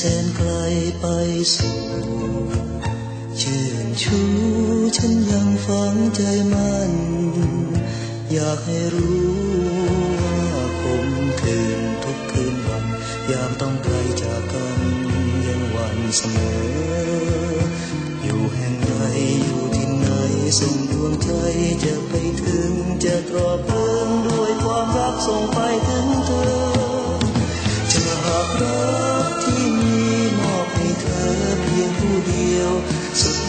แสนไกลไปสู่ชื่นชูฉันยังฝังใจมัน อยากให้รู้ว่าคมคืนทุกคืนวัน ยามต้องไกลจากกันยังวันเสมอ อยู่แห่งใดอยู่ที่ไหนส่งดวงใจจะไปถึงจะตรอเพิ่มด้วยความรักส่งไปถึงเธอ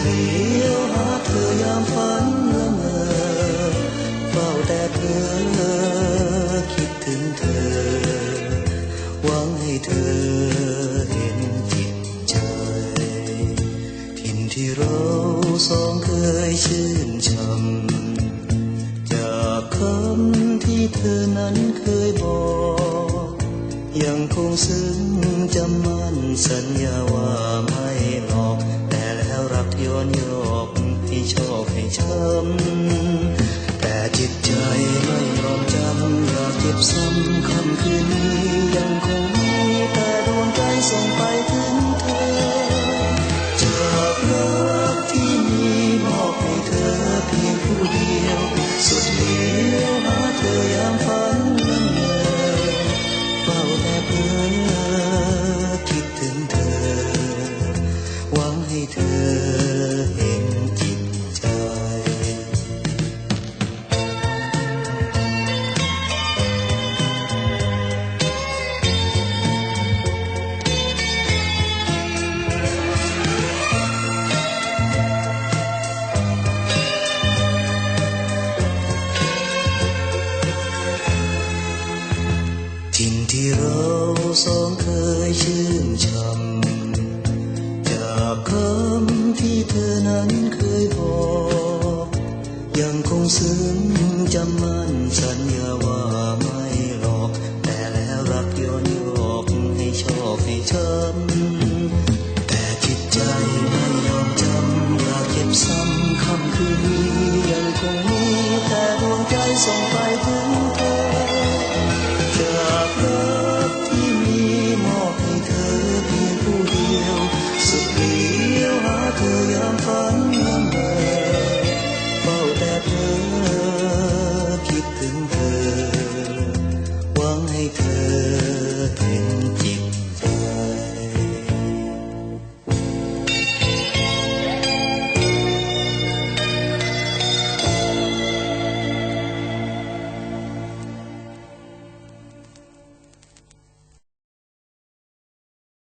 เดียวหาเธอยามฝันละเมอเฝ้าแต่เธอคิดถึงเธอ หวังให้เธอเห็นจิตใจถิ่นที่เราสองเคยชื่นชมจากคำที่เธอนั้นเคยบอก ยังคงซึ้งจำมั่นสัญญาว่าไม่หลอก อนยอกให้ชอบให้ช้ำแต่จิตใจไม่ยอมจำอยากเก็บซ้ำคำคืน ถิ่นที่เราสองเคยชื่นชมจากคำที่เธอนั้นเคยบอกยังคงซึ้งจำมั่นสัญญาว่าไม่หลอก แต่แล้วรักย้อนยอกให้ชอบให้ช้ำแต่จิตใจไม่ยอมจำอยากเก็บซ้ำคำคืนนี้ยังคงมีแต่ดวงใจส่งไป ถึงเธ